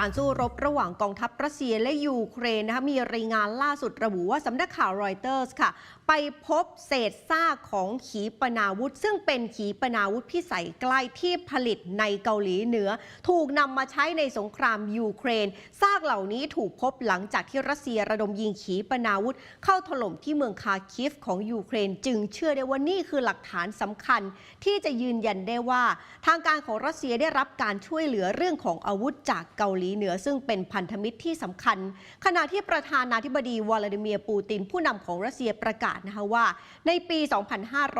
การสู้รบระหว่างกองทัพรัสเซียและยูเครนนะคะมีรายงานล่าสุดระบุว่าสำนักข่าวรอยเตอร์สค่ะ ไปพบเศษซากของขีปนาวุธ ซึ่งเป็นขีปนาวุธพิสัยใกล้ที่ผลิตในเกาหลีเหนือ ถูกนำมาใช้ในสงครามยูเครนซากเหล่านี้ถูกพบหลังจากที่รัสเซียระดมยิงขีปนาวุธ เข้าถล่มที่เมืองคาคิฟของยูเครน จึงเชื่อได้ว่านี่คือหลักฐานสำคัญ ที่จะยืนยันได้ว่า ทางการของรัสเซียได้รับการช่วยเหลือเรื่องของอาวุธจากเกาหลีเหนือซึ่งเป็นพันธมิตรที่สำคัญ ขณะที่ประธานาธิบดีวลาดิเมียร์ปูตินผู้นำของรัสเซียประกาศนะคะว่า ในปี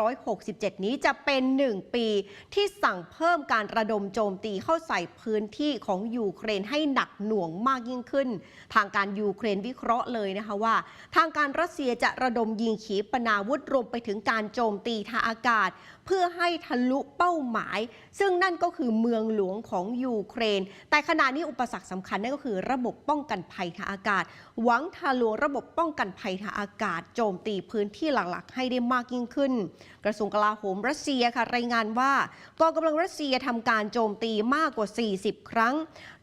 2567 นี้จะเป็น 1 ปีที่สั่งเพิ่มการระดมโจมตีเข้าใส่พื้นที่ของยูเครนให้หนักหน่วงมากยิ่งขึ้น ทางการยูเครนวิเคราะห์เลยนะคะว่า ทางการรัสเซียจะระดมยิงขีปนาวุธรวมไปถึงการโจมตีทางอากาศ เพื่อให้ทะลุเป้าหมาย ซึ่งนั่นก็คือเมืองหลวงของยูเครน แต่ขณะนี้อุปสรรคสำคัญนั่นก็คือระบบป้องกันภัยทางอากาศ หวังทะลวงระบบป้องกันภัยทางอากาศ โจมตีพื้นที่หลักๆ ให้ได้มากยิ่งขึ้น กระทรวงกลาโหมรัสเซียค่ะรายงานว่ากองกำลังรัสเซียทำการโจมตีมากกว่า 40 ครั้ง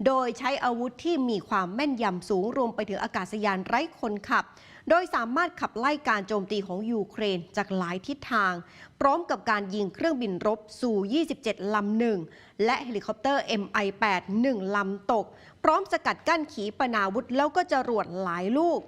โดยใช้อาวุธที่มีความแม่นยำสูงรวมไปถึงอากาศยานไร้คนขับ โดยสามารถขับไล่การโจมตีของยูเครนจากหลายทิศทาง พร้อมกับการยิงเครื่องบินรบสู่ 27 ลำหนึ่ง และเฮลิคอปเตอร์ MI-8 1 ลำตก พร้อมสกัดกั้นขีปนาวุธแล้วก็จรวดหลายลูก